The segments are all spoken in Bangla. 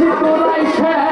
Thank you.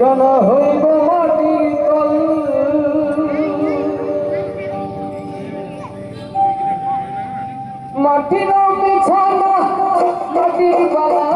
ঠিকানা হইব মাটির তল মাটির বিছানা মাটির বালা।